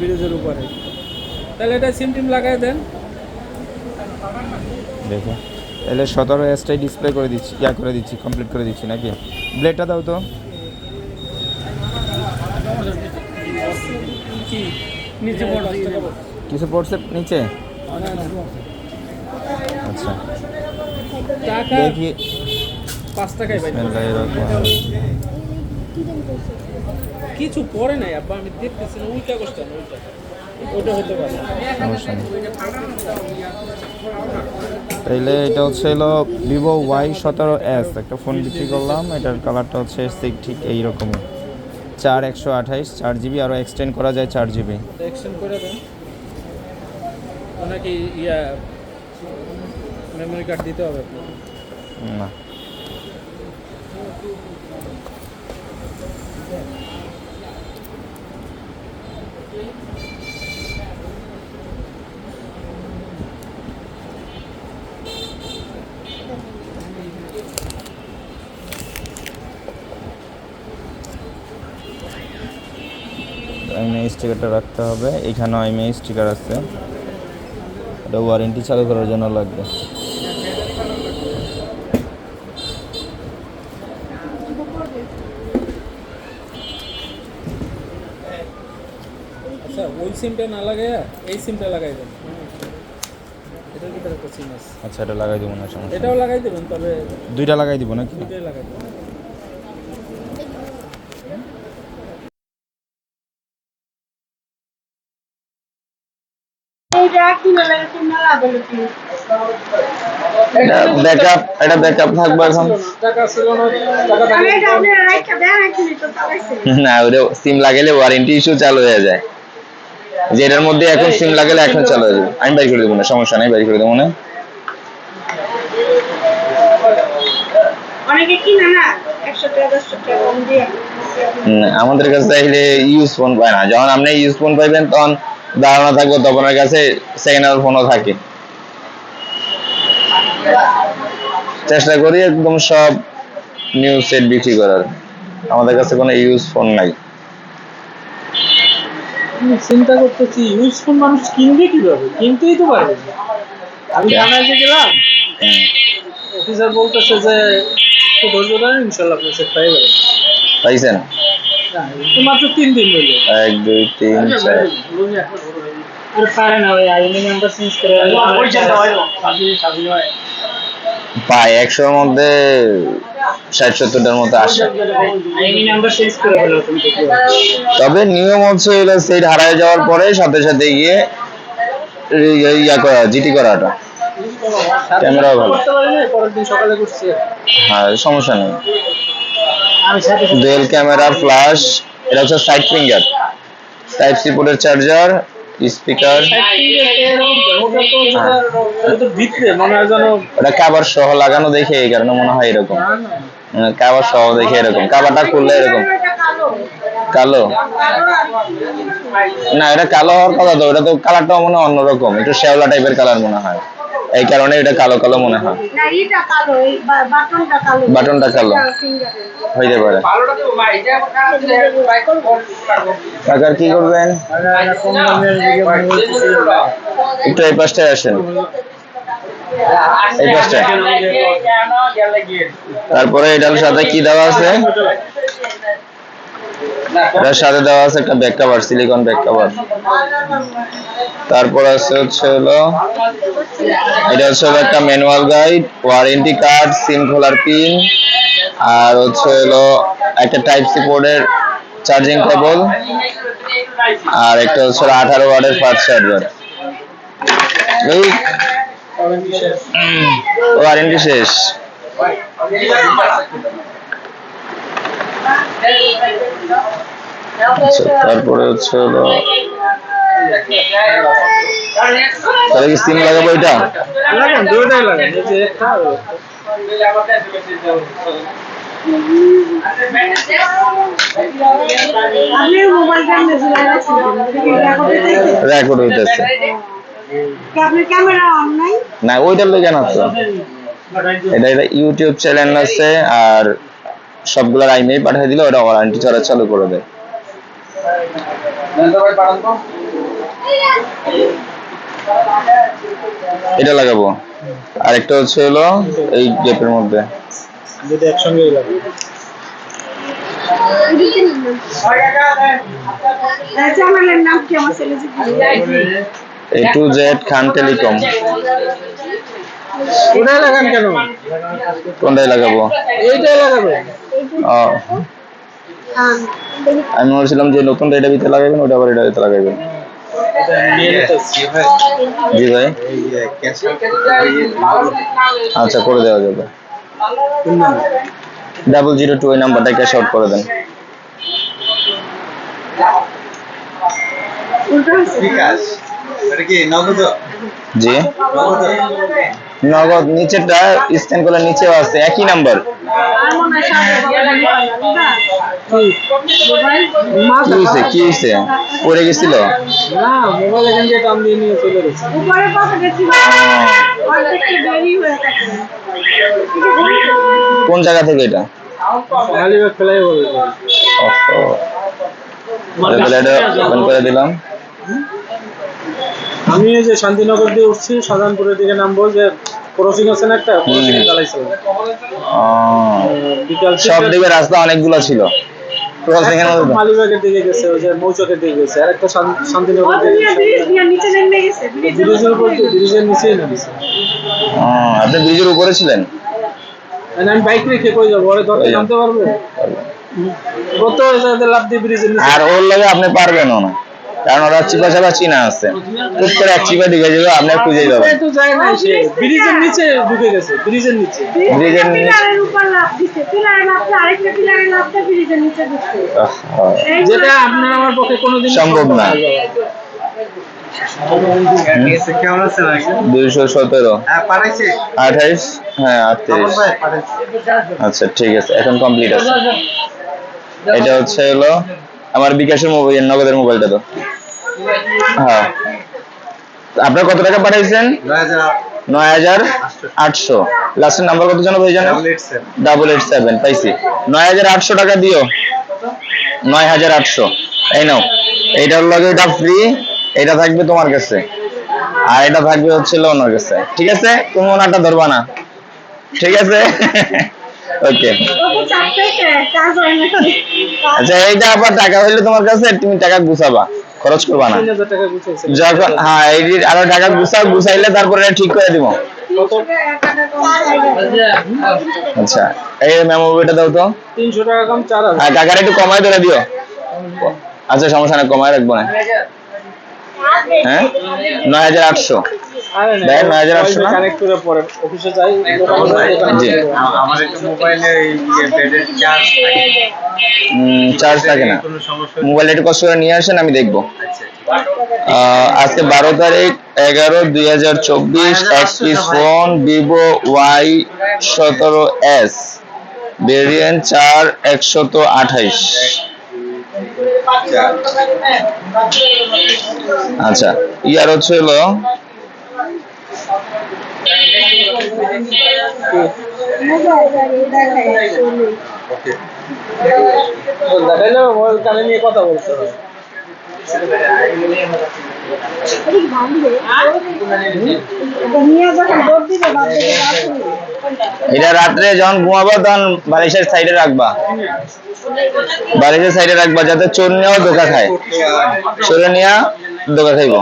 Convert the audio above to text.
ব্রিজের উপরে। তাহলে এটা সিম টিম লাগাই দেন। দেখো। তাহলে সতেরো এসটাই ডিসপ্লে করে দিচ্ছি ইয়া করে দিচ্ছি কমপ্লিট করে দিচ্ছি নাকি? ব্লেডটা দাও তো। কিছু পড়ছে নিচে? আচ্ছা। দেখি। পাঁচ টাকাই কিছু পরে নাই আব্বা আমি দেখতেছি না উল্টা করছেন উল্টা। ওটা হতে পারে। তাইলে এটা হচ্ছে হলো ভিভো ওয়াই সতেরো এস একটা ফোন বিক্রি করলাম এটার কালারটা হচ্ছে ঠিক ঠিক এইরকমই। চার একশো আঠাইশ চার জিবি আরও এক্সটেন্ড করা যায় চার জিবি এক্সটেন্ড করে দেন। ওনাকে ইয়া মেমোরি কার্ড দিতে হবে না। স্টিকারটা রাখতে হবে। এখানেও এমনি স্টিকার আছে। এটা ওয়ারেন্টি চালু করার জন্য লাগবে। আচ্ছা ওই সিমটা না লাগাইয়া এই সিমটা লাগাই দেন। এটার ভিতরে একটা সিম আছে। আচ্ছা এটা লাগাই দেবো না সমস্যা এটাও লাগাই দেবেন তবে দুইটা লাগাই দিব নাকি? দুটোই লাগাই দেবেন। এটা ব্যাকআপ এটা ব্যাকআপ থাকবে এখন। না টাকা না ওটা সিম লাগাইলে ওয়ারেন্টি ইস্যু চালু হয়ে যায়। যে এটার মধ্যে এখন সিম লাগালে এখন চালু হয়ে যাবে। আমি বাড়ি করে দেবো না সমস্যা নেই বাড়ি করে দেবো না। অনেকে কিনে না একশো টাকা দেড়শো টাকা কম দিয়ে হুম, আমাদের কাছে চাইলে ইউজ ফোন পায় না। যখন আপনি ইউজ ফোন পাইবেন তখন ধারণা থাকবে তখন কাছে সেকেন্ড হ্যান্ড ফোনও থাকে। চেষ্টা করি একদম সব নিউ সেট বিক্রি করার। আমাদের কাছে কোনো ইউজ ফোন নাই। চিন্তা করতেছি ইউজফুল মানুষ কিনবে কীভাবে কিনতেই তো পারবে। আমি বাংলাদেশে গেলাম অফিসার বলতেছে যে একটু ধৈর্য ধরেন ইনশাল্লাহ আপনি সেট পাই যাবেন পাইছেন মাত্র তিন দিন হইল এক দুই তিন চার আর পারে না ওই আইনি নাম্বার চেঞ্জ করে পায় একশোর মধ্যে ষাট সত্তরটার মতো আসে। তবে নিয়ম হচ্ছে হলো সেট হারায় যাওয়ার পরে সাথে সাথে গিয়ে ইয়া করা জিটি করাটা। ক্যামেরাও ভালো। হ্যাঁ সমস্যা নেই। ডুয়েল ক্যামেরা ফ্ল্যাশ এটা হচ্ছে সাইড ফিঙ্গার টাইপ সি পোর্টের চার্জার স্পিকার। ওটা কাবার সহ লাগানো দেখে এই কারণে মনে হয় এরকম। কাবার সহ দেখে এরকম। কাবারটা খুললে এরকম। কালো। না এটা কালো হওয়ার কথা তো এটা তো কালারটাও মনে হয় অন্যরকম। একটু শ্যাওলা টাইপের কালার মনে হয়। এই কারণে এটা কালো কালো মনে হয় না এটা কালো এই বাটনটা কালো বাটনটা কালো। হইতে পারে কাকার কি করবেন একটু এই পাশটায় আসেন এই পাশটায় তারপরে এটার সাথে কি দেওয়া আছে এটার সাথে দেওয়া আছে একটা back cover silicone back cover তারপর আছে হচ্ছে হলো এটা হচ্ছে হলো একটা manual guide warranty card SIM খোলার পিন আর হচ্ছে হলো একটা টাইপ সি পোর্টের চার্জিং কেবল আর একটা হচ্ছে আঠারো ওয়াটের ফাস্ট চার্জার ওয়ারেন্টি শেষ। তারপরে হচ্ছে হলো তাহলে কি সিম লাগাবো এটা? লাগান দুটোই লাগান এই যে একটা রেকর্ড হইতেছে। না ওইটার না তো। এটা ইউটিউব চ্যানেল আছে আর সবগুলোর আইমেই পাঠিয়ে দিলে ওটা ওয়ারেন্টি ছাড়া চালু করে দেয়। এটা লাগাবো। আরেকটা হচ্ছে হলো এই গেপের মধ্যে। যদি একসঙ্গে লাগে চ্যানেলের নাম কি? আমার ছেলে A to Z Khan telecom ওটাই লাগান কেন? কোনটাই লাগাবো? এইটাই লাগাবে? ও, আমি বলছিলাম যে নতুনটা এটা ভিতরে লাগাবেন ওটা আবার এটা ভিতরে লাগাবেন। জি ভাই। আচ্ছা করে দেওয়া যাবে। ডাবল জিরো টু এই নাম্বারটা ক্যাশ আউট করে দেন। বিকাশ এটা কি নগদ? জি। নগদ নিচেরটা স্ক্যান করলে নিচেও আছে একই নাম্বার। মনে হয় কি হয়েছে কি হয়েছে? পড়ে গেছিল? হয়ে কোন জায়গা থেকে এটা? ওপেন করে দিলাম। আমি এই যে শান্তিনগর দিয়ে উঠছি সাধারণপুরের দিকে নামবো যে ক্রসিং আছে না একটা? ক্রসিং চালাইছিলাম বিকাল সব দিকে রাস্তা অনেকগুলো ছিল। মালিবাগের দিকে গেছে ওই যে মৌচকের দিকে গেছে আর একটা শান্তিনগর দিকে নিচে নেমে গেছে। ব্রিজের উপর দিয়ে- ব্রিজের নিচেই নামছে। আহ, আপনি ব্রিজের উপরে ছিলেন? আর আমি বাইক রেখে কই যাব? ওরে ধরতে। নামতে পারবে? কত লাভ দিয়ে ব্রিজের আর ওর লগে আপনি পারবেন না। কারণ ওরা চিপা চাপা চিনা আছে। টুক করে এক চিপা দিকে যাবে আপনি খুঁজে না ব্রিজের নিচে ঢুকে গেছে ব্রিজের নিচে। ব্রিজের নিচে। এই যেটা আপনার আমার পক্ষে কোনোদিন সম্ভব না। না। দুইশো সতেরো। হ্যাঁ আঠাইশ? হ্যাঁ আটত্রিশ। আচ্ছা ঠিক আছে এখন কমপ্লিট আছে। এটা হচ্ছে হলো আমার বিকাশের মোবাইল নগদের মোবাইলটা তো। হ্যাঁ। আপনার কত টাকা পাঠাইছেন? নয় হাজার আটশো। লাস্টের নাম্বার কত জানো ভাই জানো ডাবল এইট সেভেন পাইছি। নয় হাজার আটশো টাকা দিও। নয় হাজার আটশো। এই নাও। এইটার লগে এটা ফ্রি এটা থাকবে তোমার কাছে। আর এটা থাকবে হচ্ছে ওনার কাছে। ঠিক আছে? তুমি ওনারটা ধরবা না। ঠিক আছে? ওকে হয় আচ্ছা এইটা আবার টাকা হইলে তোমার কাছে তুমি টাকা গুছাবা খরচ করবা না। তিন হাজার টাকা গুছেছে যখন হ্যাঁ এই যে আরও টাকা গুছাও গুছাইলে তারপরে এটা ঠিক করে দিব। আচ্ছা এই মেমোরিটা দাও তো। তিনশো টাকা কম চার হাজার। হ্যাঁ একটু কমাই ধরে দিও। আচ্ছা সমস্যা না কমাই রাখব না। হ্যাঁ? নয় হাজার আটশো। আরে দেখ, নয় হাজার একটা মোবাইলে একটু নিয়ে আসেন আমি দেখব। আজকে বারো তারিখ এগারো দুই হাজার চব্বিশ এক পিস ফোন ভিভো ওয়াই সতেরো এস। ভেরিয়েন্ট চার একশত আঠাইশ। আচ্ছা ইয়ার হচ্ছে হলো কথা বলতে হবে নিয়ে যখন বাদ দিবে। এটা রাত্রে যখন ঘুমাবো, তখন বালিশের সাইডে রাখবা। বালিশের সাইডে রাখবা, যাতে চোর নিয়েও ধোকা খায়। চোরে নিয়ে ধোকা খাইব।